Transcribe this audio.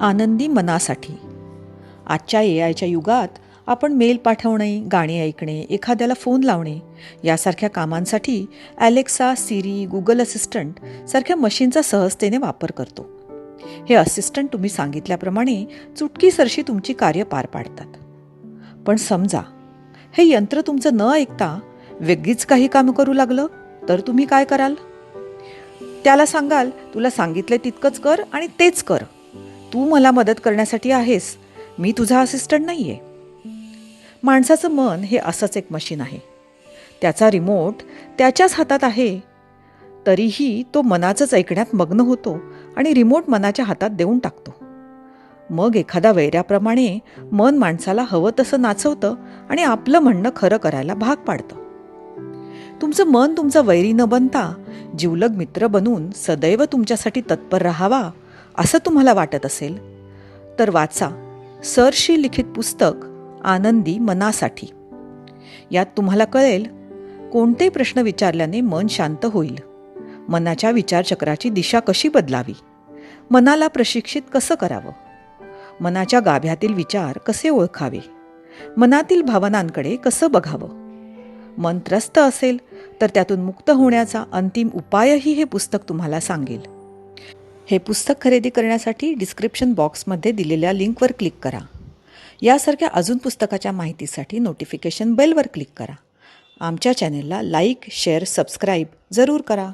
आनंदी मनासाठी. आजच्या ए आयच्या युगात आपण मेल पाठवणे गाणी ऐकणे एखाद्याला फोन लावणे यासारख्या कामांसाठी ॲलेक्सा सिरी गुगल असिस्टंट सारख्या मशीनचा सहजतेने वापर करतो. हे असिस्टंट तुम्ही सांगितल्याप्रमाणे चुटकीसरशी तुमची कार्य पार पाडतात. पण समजा हे यंत्र तुमचं न ऐकता वेगळीच काही काम करू लागलं तर तुम्ही काय कराल? त्याला सांगाल तुला सांगितलं तितकंच कर आणि तेच कर. तू मला मदत करण्यासाठी आहेस. मी तुझा असिस्टंट नाही आहे माणसाचं मन हे असंच एक मशीन आहे. त्याचा रिमोट त्याच्याच हातात आहे. तरीही तो मनाचंच ऐकण्यात मग्न होतो आणि रिमोट मनाच्या हातात देऊन टाकतो. मग एखादा वैऱ्याप्रमाणे मन माणसाला हवं तसं नाचवतं आणि आपलं म्हणणं खरं करायला भाग पाडतं. तुमचं मन तुमचं वैरी न बनता जिवलग मित्र बनून सदैव तुमच्यासाठी तत्पर राहावा असं तुम्हाला वाटत असेल? तर वाचा सरशी लिखित पुस्तक आनंदी मनासाठी. यात तुम्हाला कळेल कोणते प्रश्न विचारल्याने मन शांत होईल. मनाच्या विचारचक्राची दिशा कशी बदलावी? मनाला प्रशिक्षित कसं करावं? मनाच्या गाभ्यातील विचार कसे ओळखावे? मनातील भावनांकडे कसं बघावं? मन त्रस्त असेल तर त्यातून मुक्त होण्याचा अंतिम उपायही हे पुस्तक तुम्हाला सांगेल. हे पुस्तक खरेदी करण्यासाठी डिस्क्रिप्शन बॉक्समध्ये दिलेल्या लिंकवर क्लिक करा. यासारख्या अजून पुस्तकाच्या माहितीसाठी नोटिफिकेशन बेलवर क्लिक करा. आमच्या चॅनेलला लाईक शेअर सबस्क्राईब जरूर करा.